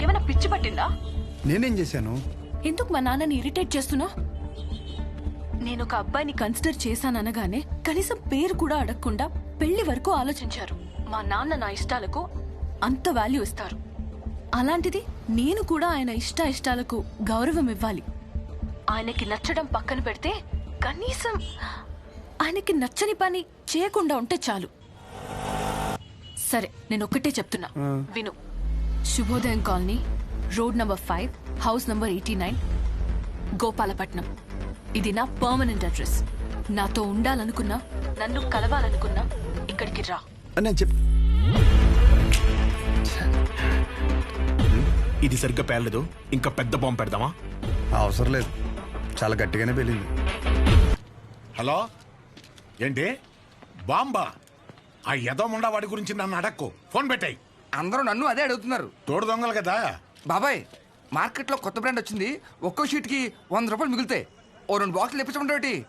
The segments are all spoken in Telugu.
నీకేమైనా పిచ్చి పట్టిందా? నేనేం చేశాను? ఎందుకు మా నాన్నని ఇరిటేట్ చేస్తున్నా? నేను ఒక అబ్బాయిని కన్సిడర్ చేశాననగానే కనీసం పేరు కూడా అడగకుండా పెళ్ళి వరకు ఆలోచించారు. మా నాన్న నా ఇష్టాలకు అంత వాల్యూ ఇస్తారు. అలాంటిది నేను కూడా ఆయన ఇష్ట ఇష్టాలకు గౌరవం ఇవ్వాలి. ఆయనకి నచ్చడం పక్కన పెడితే కనీసం ఆయనకి నచ్చని పని చేయకుండా ఉంటే చాలు. సరే నేను ఒక్కటే చెప్తున్నా విను. Shubhodayam colony road number five house number eighty nine Gopalapatnam. ఇది నా పర్మనెంట్ అడ్రస్. నాతో ఉండాలనుకున్నా నన్ను కలవాలనుకున్నా ఇక్కడికి రా. అని నేను చెప్ ఇది సరిగ్గా పేర్లేదు ఇంకా పెద్ద బాంబు పెడదామా? అవసరం లేదు. చాలా గట్టిగానే పెళ్ళింది హలో? ఏంటి? బాంబా? ఆ యదోముండా వాడి గురించి నన్ను అడక్కు. ఫోన్ పెట్టాయి. అందరూ నన్ను అదే అడుగుతున్నారు. తోడు దొంగలు కదా? బాబాయ్ మార్కెట్లో కొత్త బ్రాండ్ వచ్చింది. ఒక్కో షీట్కి వంద రూపాయలు మిగులుతాయి. ఓ రెండు బాక్సులు ఇప్పించమంటే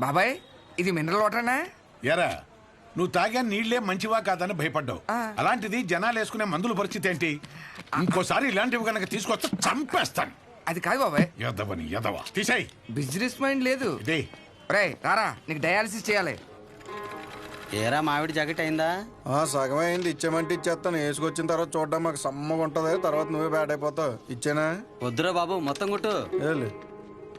బాబాయ్ ఇది మినరల్ వాటరేనా? ఎరా నువ్వు తాగా నీళ్ళే మంచివా కాదని భయపడ్డావు. అలాంటిది జనాలు వేసుకునే మందుల పరిస్థితి ఏంటి? ఇంకోసారి ఇలాంటివి కనుక తీసుకొస్తే చంపేస్తాను. అది కాదు బాబాయ్. ఎదవని ఎదవ తీసేయ్. బిజినెస్ మైండ్ లేదు. ఇదే. రే రారా నీకు డయాలసిస్ చేయాలి. ఏరా మామిడి జాకెట్ అయిందా? ఆ సగం అయింది. ఇచ్చేమంటే ఇచ్చేస్తాను. వేసుకొచ్చిన తర్వాత చూడడం మాకు సమ్మగా ఉంటది. తర్వాత నువ్వే బ్యాడ్ అయిపోతావు. ఇచ్చేనా? వద్దురా బాబు మొత్తం కొట్టు. ఏలే.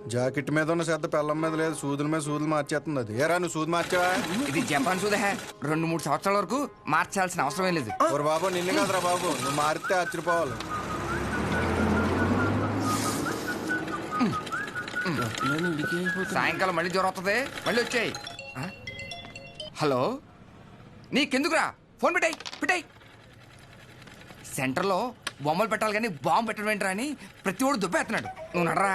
జాకెట్ మీద ఉన్న శ్రద్ధ పెళ్ళం మీద లేదు. సూదుల మీద సూదులు మార్చేస్తుంది అది. ఏరా నువ్వు సూది మార్చావా? ఇది జపాన్ సూదే. రెండు మూడు సంవత్సరాల వరకు మార్చాల్సిన అవసరమే లేదు. ఓరు బాబు నిన్ను కాదురా బాబు. నువ్వు మారితే ఆశ్చర్యపోవాలి. సాయంకాలం మళ్ళీ జ్వరం వస్తుంది మళ్ళీ వచ్చాయి. హలో? నీకెందుకురా? ఫోన్ పెట్టాయి పెట్టాయి. సెంటర్లో బొమ్మలు పెట్టాలి కానీ బాంబు పెట్టడం ఏంట్రా అని ప్రతి ఒడు దుబ్బేస్తున్నాడు నువ్వు నడరా.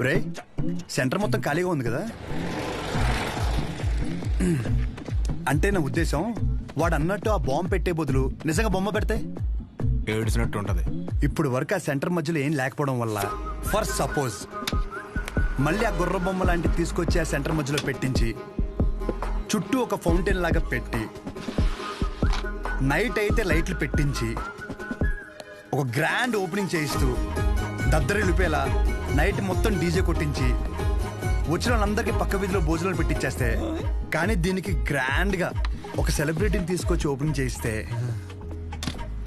రే సెంటర్ మొత్తం ఖాళీగా ఉంది కదా? అంటే నా ఉద్దేశం వాడు అన్నట్టు ఆ బాంబు పెట్టే బదులు నిజంగా బొమ్మ పెడితే ఏడ్చినట్టు ఉంటది. ఇప్పుడు వరకు ఆ సెంటర్ మధ్యలో ఏం లేకపోవడం వల్ల ఫర్ సపోజ్ మళ్ళీ ఆ గుర్ర బొమ్మ లాంటివి తీసుకొచ్చి ఆ సెంటర్ మధ్యలో పెట్టించి చుట్టూ ఒక ఫౌంటైన్ లాగా పెట్టి నైట్ అయితే లైట్లు పెట్టించి ఒక గ్రాండ్ ఓపెనింగ్ చేయిస్తూ దద్దరిలిపేలా నైట్ మొత్తం డీజే కొట్టించి వచ్చిన వాళ్ళందరికీ పక్క వీధిలో భోజనాలు పెట్టించేస్తే కానీ దీనికి గ్రాండ్గా ఒక సెలబ్రిటీని తీసుకొచ్చి ఓపెనింగ్ చేయిస్తే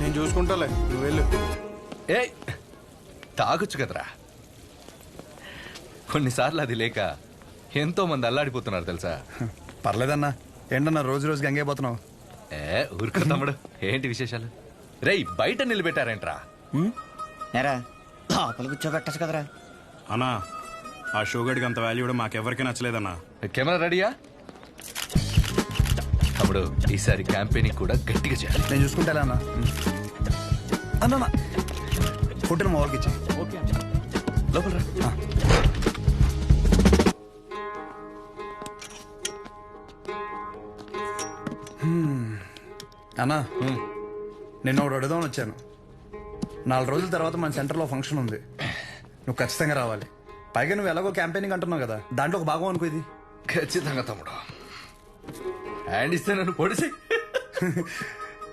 నేను చూసుకుంటాలే. నువ్వు వెళ్ళు. ఏయ్ తాగొచ్చు కదరా. కొన్నిసార్లు అది లేక ఎంతో మంది అల్లాడిపోతున్నారు తెలుసా? పర్లేదన్నా ఏంటన్నా రోజు రోజు గంగైపోతున్నావు ఏ ఊరుకో తమ్ముడు. ఏంటి విశేషాలు? రేయ్ బయట నిలబెట్టారేంట్రా? ఎరా లోపల కూర్చోబెట్టచ్చు కదరా. అన్నా ఆ షోగడికి అంత వాల్యూ కూడా మాకెవరికి నచ్చలేదన్నా. కెమెరా రెడీయా? తమ్ముడు ఈసారి క్యాంపెయినింగ్ కూడా గట్టిగా చేయాలి. నేను చూసుకుంటా అన్న అన్న. ఫోటోలు మా వాళ్ళకి ఇచ్చి. లోపల రా. అన్నా నిన్న ఒకటి అడుగుదామని వచ్చాను. నాలుగు రోజుల తర్వాత మన సెంటర్లో ఫంక్షన్ ఉంది. నువ్వు ఖచ్చితంగా రావాలి. పైగా నువ్వు ఎలాగో క్యాంపెయినింగ్ అంటున్నావు కదా దాంట్లో ఒక భాగం అనుకో ఇది. ఖచ్చితంగా తమ్ముడు. హ్యాండ్ ఇస్తే నన్ను పొడిసే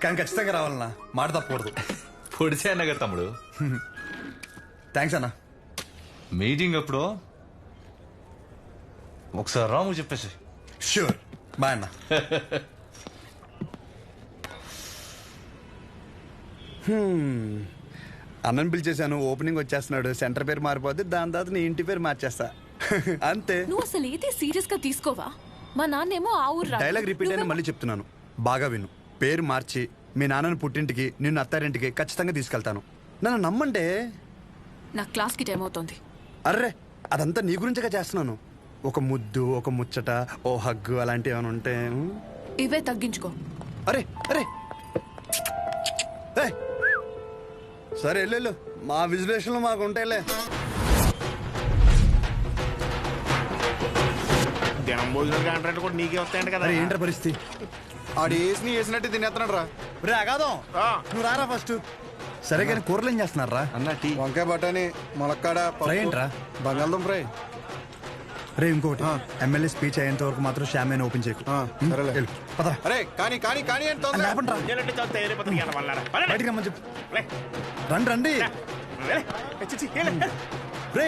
కానీ ఖచ్చితంగా రావాలన్నా మాట తప్పకూడదు. పొడిసే అన్నగా తమ్ముడు. థ్యాంక్స్ అన్నా. మీటింగ్ అప్పుడు ఒకసారి రాము చెప్పేసి. షూర్ బాయ్ అన్న. అన్నని పిలిచేశాను ఓపెనింగ్ వచ్చేస్తున్నాడు సెంటర్ పేరు మారిపోద్ది దాని తర్వాత నీ ఇంటి పేరు మార్చేస్తా. అంతే. నువ్వు అసలు ఏది సీరియస్గా తీసుకోవా? మా నాన్నేమో ఆ ఊరు. డైలాగ్ రిపీట్ అయినా నువ్వేమో- మళ్ళీ చెప్తున్నాను. బాగా విను. పేరు మార్చి మీ నాన్నని పుట్టింటికి నిన్ను అత్తారింటికి ఖచ్చితంగా తీసుకెళ్తాను. నన్ను నమ్మంటే? నా క్లాస్కి టైం అవుతోంది. అర్రే అదంతా నీ గురించగా చేస్తున్నాను. ఒక ముద్దు ఒక ముచ్చట ఓ హగ్గు అలాంటివి ఏమైనా ఉంటే ఉం? ఇవే తగ్గించుకో. అరే అరే! ఏయ్! సరే వెళ్ళు. మా విజులేషన్లు మాకు ఉంటాయిలే. దినం భోజనం కాంట్రాక్ట్ కూడా నీకే వస్తాయంట కదా. అరే ఏంట్రా పరిస్థితి? ఆడు వేసి వేసినట్టు తినేస్తున్నాడు రా. రే అగాదం ఆ. నువ్వు రారా ఫస్ట్? సరే కానీ కూరలు ఏం చేస్తున్నారా? అన్న టీ. వంకాయ బఠానీ ములక్కాడ ఫ్రై ఏంట్రా? బంగాళదుంప ఫ్రై. రే ఇంకోటి ఎమ్మెల్యే స్పీచ్ అయ్యేంత వరకు మాత్రం షామేన్ ఓపెన్ చేయకు. ఆ, సరేలే. వెళ్ళు, పదరా. అరే కానీ కానీ కానీ. బయటికి రమ్మని చెప్పు. రండి రండి. రే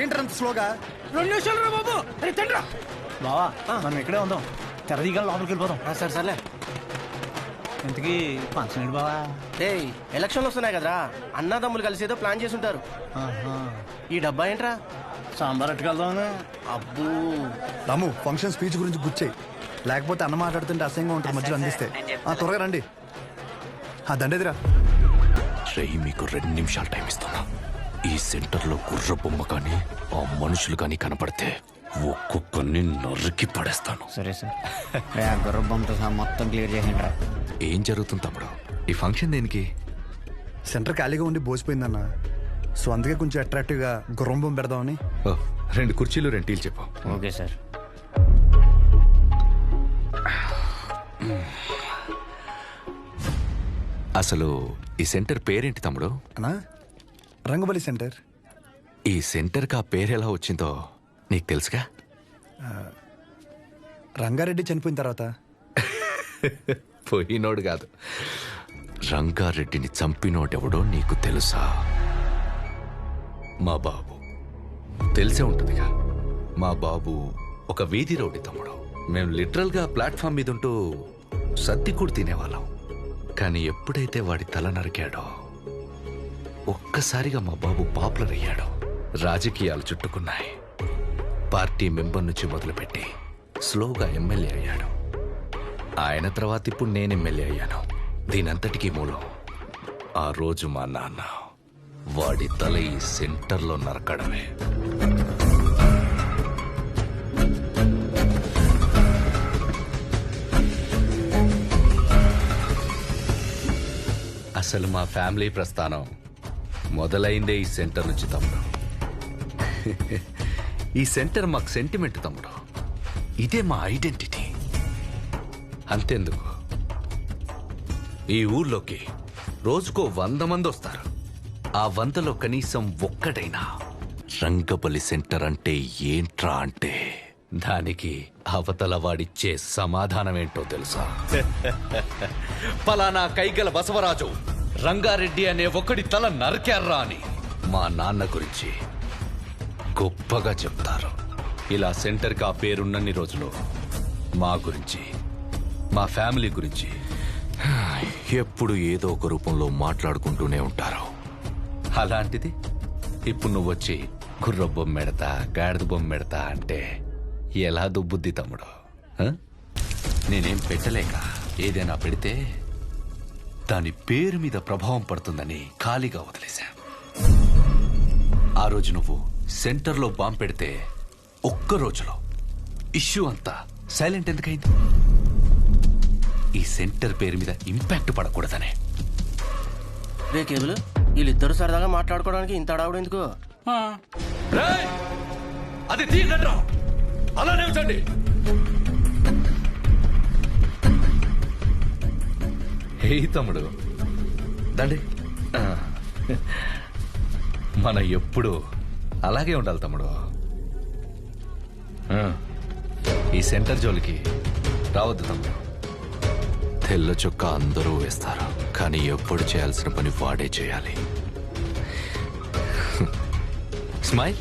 ఏంట్రా అంత స్లోగా రెండు నిమిషాలు రా బాబు. అరే తండ్రా. బావా మనం ఇక్కడే ఉందాం. తెరదీగా లోపలికి వెళ్ళిపోదాం. సరే సర్లే. ఇంతకీ ఫంక్షన్ ఏంటి బావా? ఏయ్ ఎలక్షన్లు వస్తున్నాయి కదరా. అన్నదమ్ములు కలిసి ఏదో ప్లాన్ చేసి ఉంటారు ఈ డబ్బా ఏంట్రా? సాంబార్ అట్టుకెళ్దామని అబ్బో. రాము ఫంక్షన్ స్పీచ్ గురించి గుచ్చాయి లేకపోతే అన్న మాట్లాడుతుంటే అసహ్యంగా ఉంటుంది మధ్యలో అందిస్తే. ఆ త్వరగా రండి. ఆ దండేదిరా. రేయ్ మీకు రెండు నిమిషాలు టైం ఇస్తున్నా. ఈ సెంటర్లో గుర్ర బొమ్మ కానీ ఆ మనుషులు కానీ కనపడితే ఒక్కొక్కరిని నరికి పడేస్తాను. సరే సార్. రే ఆ గుర్ర బొమ్మతో సహా మొత్తం క్లియర్ చేయండి రా ఏం జరుగుతుంది తమ్ముడు? ఈ ఫంక్షన్ దేనికి? సెంటర్ ఖాళీగా ఉండి బోసిపోయిందన్న. సో అందుకే కొంచెం అట్రాక్టివ్గా గుర్రంబం పెడదామని. ఓ, రెండు కుర్చీలు రెండు టీలు చెప్పు. Okay sir. అసలు ఈ సెంటర్ పేరేంటి తమ్ముడు? అన్నా రంగబలి సెంటర్. ఈ సెంటర్కి ఆ పేరు ఎలా వచ్చిందో నీకు తెలుసుగా? రంగారెడ్డి చనిపోయిన తర్వాత? పోయినోడు కాదు. రంగారెడ్డిని చంపినోడెవడో నీకు తెలుసా? మా బాబు. తెలిసే ఉంటుందిగా. మా బాబు ఒక వీధి రౌడీ తమ్ముడు. మేము లిటరల్గా ప్లాట్ఫామ్ మీద ఉంటూ సర్ది కూడా తినేవాళ్ళం. కానీ ఎప్పుడైతే వాడి తల నరికాడో ఒక్కసారిగా మా బాబు పాపులర్ అయ్యాడు రాజకీయాలు చుట్టుకున్నాయి. పార్టీ మెంబర్ నుంచి మొదలుపెట్టి స్లోగా ఎమ్మెల్యే అయ్యాడు. ఆయన తర్వాత ఇప్పుడు నేను ఎమ్మెల్యే అయ్యాను. దీనంతటికీ మూలం ఆ రోజు మా నాన్న వాడి తల ఈ సెంటర్లో నరకడమే. అసలు మా ఫ్యామిలీ ప్రస్థానం మొదలైందే ఈ సెంటర్ నుంచి తమ్ముడు ఈ సెంటర్ మాకు సెంటిమెంట్ తమ్ముడు. ఇదే మా ఐడెంటిటీ అంతెందుకు? ఈ ఊర్లోకి రోజుకో వంద మంది వస్తారు. ఆ వందలో కనీసం ఒక్కడైనా. రంగపల్లి సెంటర్ అంటే ఏంట్రా అంటే? దానికి అవతల వాడిచ్చే సమాధానం ఏంటో తెలుసా? పలానా కైగల బసవరాజు రంగారెడ్డి అనే ఒకడి తల నరికారా అని మా నాన్న గురించి గొప్పగా చెప్తారు. ఇలా సెంటర్కి ఆ పేరున్నన్ని రోజులు మా గురించి మా ఫ్యామిలీ గురించి ఎప్పుడు ఏదో ఒక రూపంలో మాట్లాడుకుంటూనే ఉంటారు. అలాంటిది ఇప్పుడు నువ్వు వచ్చి గుర్ర బొమ్మెడతా గాడిద బొమ్మ బొమ్మెడతా అంటే ఎలా దుబ్బుద్ది తమ్ముడు? నేనేం పెట్టలేక ఏదైనా పెడితే దాని పేరు మీద ప్రభావం పడుతుందని ఖాళీగా వదిలేశా. ఆ రోజు నువ్వు సెంటర్లో బాంబు పెడితే ఒక్క రోజులో ఇష్యూ అంతా సైలెంట్ ఎందుకైంది? ఈ సెంటర్ పేరు మీద ఇంపాక్ట్ పడకూడదనే. రే కేబుల్ వీళ్ళిద్దరు సరదాగా మాట్లాడుకోవడానికి ఇంత అడావుడు ఎందుకు! అది అలానే ఉంచండి హే తమ్ముడు. దండి. మన ఎప్పుడు అలాగే ఉండాలి తమ్ముడు. ఈ సెంటర్ జోలికి రావద్దు తమ్ముడు. తెల్ల చొక్క అందరూ వేస్తారు కానీ ఎప్పుడు చేయాల్సిన పని వాడే చేయాలి. స్మైల్.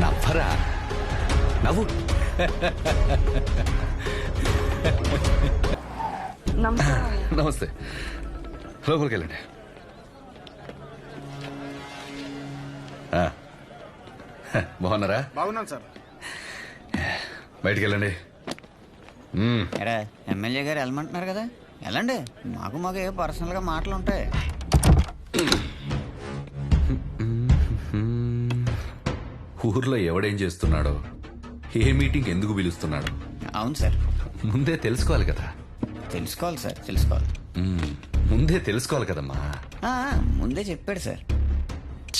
నవ్వరా? నవ్వు. నమస్తే. లోపలికి వెళ్ళండి. బాగున్నారా? బాగున్నాను సార్. బయటికి వెళ్ళండి. ఎరా ఎమ్మెల్యే గారు వెళ్ళమంటున్నారు కదా? ఎలాండి మాకు మాకు ఏ పర్సనల్గా మాటలు ఉంటాయి. ఊర్లో ఎవడేం చేస్తున్నాడో ఏ మీటింగ్ ఎందుకు పిలుస్తున్నాడో అవును సార్. ముందే తెలుసుకోవాలి కదా. తెలుసుకోవాలి సార్ తెలుసుకోవాలి. ముందే తెలుసుకోవాలి కదమ్మా. ఆ, ముందే చెప్పాడు సార్.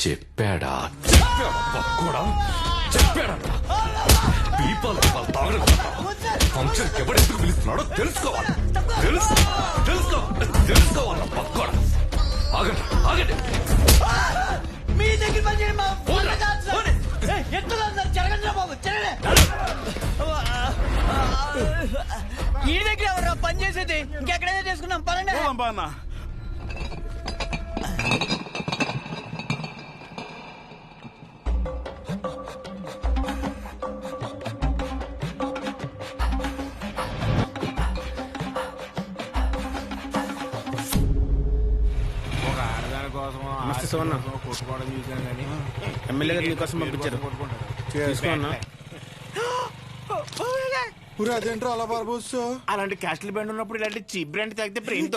చెప్పాడా? తాగడం ఫంక్షన్ పిలుస్తున్నాడో తెలుసుకోవాలి. తెలుసు తెలుసుకో తెలుసుకోవాలి పక్కోడా. ఆగండి ఆగండి. మీ దగ్గర పని చేయండి జరగండి. ఈ దగ్గర ఎవరు పని చేసేది? ఇంకెక్కడైనా చేసుకున్నాం పనండి ఒక నమస్తే సువర్ణ. కొట్టుకోవడం చూసాను కానీ ఎమ్మెల్యే గారు మీకోసం పంపించారు. తీసుకో అన్న. అదేంట్రా అలా పారబోసు అలాంటి క్యాస్టల్ బ్యాండ్ ఉన్నప్పుడు ఇలాంటి చీప్ బ్రాండ్ తాగితే బ్రెయిన్